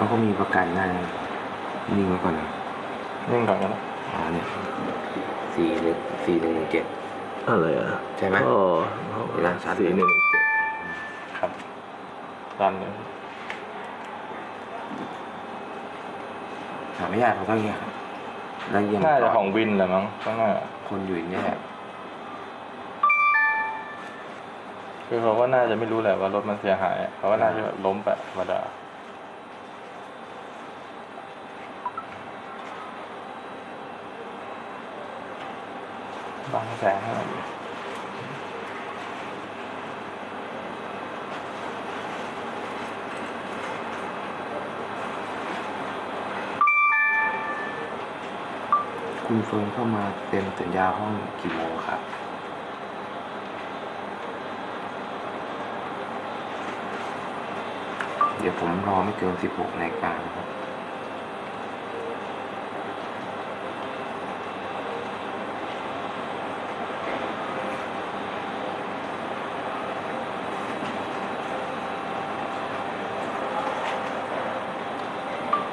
เขาก็มีประกันหน้านิ่งไว้ก่อนนะนิ่งก่อนกันนะอ๋อเนี่ยสี่หนึ่งสี่หนึ่งเจ็ดอะไรอะใช่ไหมอ๋อเวลาชัดสี่หนึ่งเจ็ดครับดันเลยหาไม่ยากเขาเท่านี้ครับแล้วเยี่ยมน่าจะก่นของวินแหละมั้งข้างหน้าคนอยู่อย่างนี้แหละคือเขาก็น่าจะไม่รู้แหละว่ารถมันเสียหายเขาก็น่าจะแบบล้มไปธรรมดา บางแสงให้หน่อยคุณเฟิร์นเข้ามาเซ็นสัญญาห้องกี่โมงครับเดี๋ยวผมรอไม่เกิน 16นาฬิกานะครับ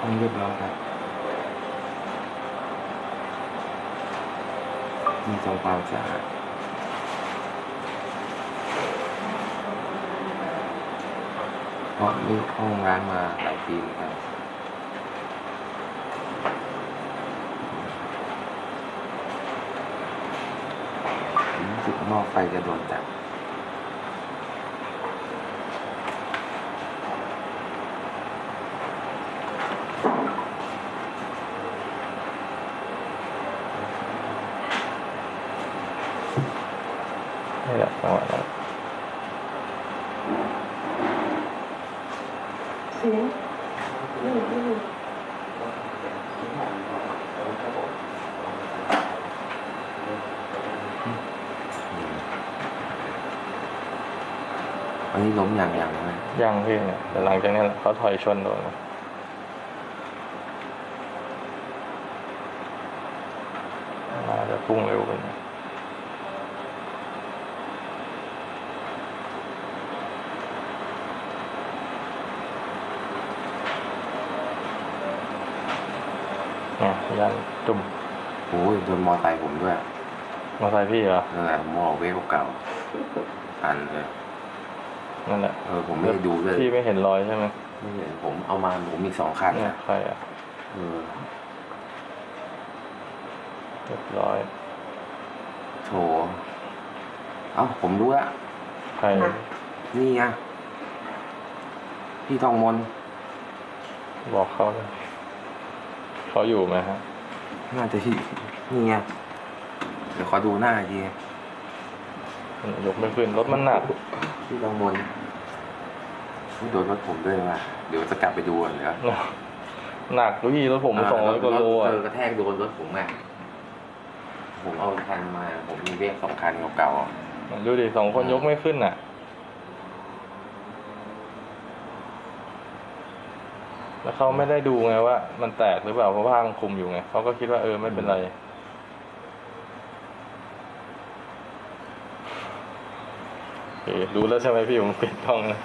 ห้เรียบร้อยครับมีทำความสะอาเพราะนี่ห้องร้างมาหลายปีเหมือนกันรู้สึกหม้อไฟจะโดนจับ นี่แหละจังหวะนั้นเสียงไม่อยู่ไม่อยู่อันนี้ล้มอย่างอย่างไหมยังพี่เนี่ยแต่หลังจากนี้แหละเขาถอยชนโดนมาอาจจะพุ่งเร็วไปหน่อย เนี่ยยันจุ่มโอ้ยโดนมอไซค์ผมด้วยมอเตอร์ไซค์พี่เหรอนั่นแหละมอเวฟเก่าๆอันเลยนั่นแหละเออผมไม่ได้ดูด้วยพี่ไม่เห็นรอยใช่ไหมไม่เห็นผมเอามาผมมีสองคันเนี่ยนะใครอะเออเรียบร้อยโถเอ้าผมรู้ละใครนี่ไงพี่ทองมน บอกเขาเลย เขาอยู่ไหมฮะน่าจะที่นี่ไงเดี๋ยวขอดูหน้าอีกทียกไม่ขึ้นรถมันหนักพี่ทองมนไม่โดนรถผมด้วยว่ะเดี๋ยวจะกลับไปดูก่อนเดี๋ยวหนักดูพี่รถผมสองร้อยกว่าโลเออะอกระแทกโดนรถผมอะผมเอาคันมา ผมมีเวฟสองคันเก่าๆดูดิสองคนยกไม่ขึ้นอะ แล้วเขาไม่ได้ดูไงว่า มันแตกหรือเปล่าเพราะผ้ามันคลุมอยู่ไงเขาก็คิดว่าเออไม่เป็นไรโอเครู้แล้วใช่ไหมพี่ผมปิดกล้องนะ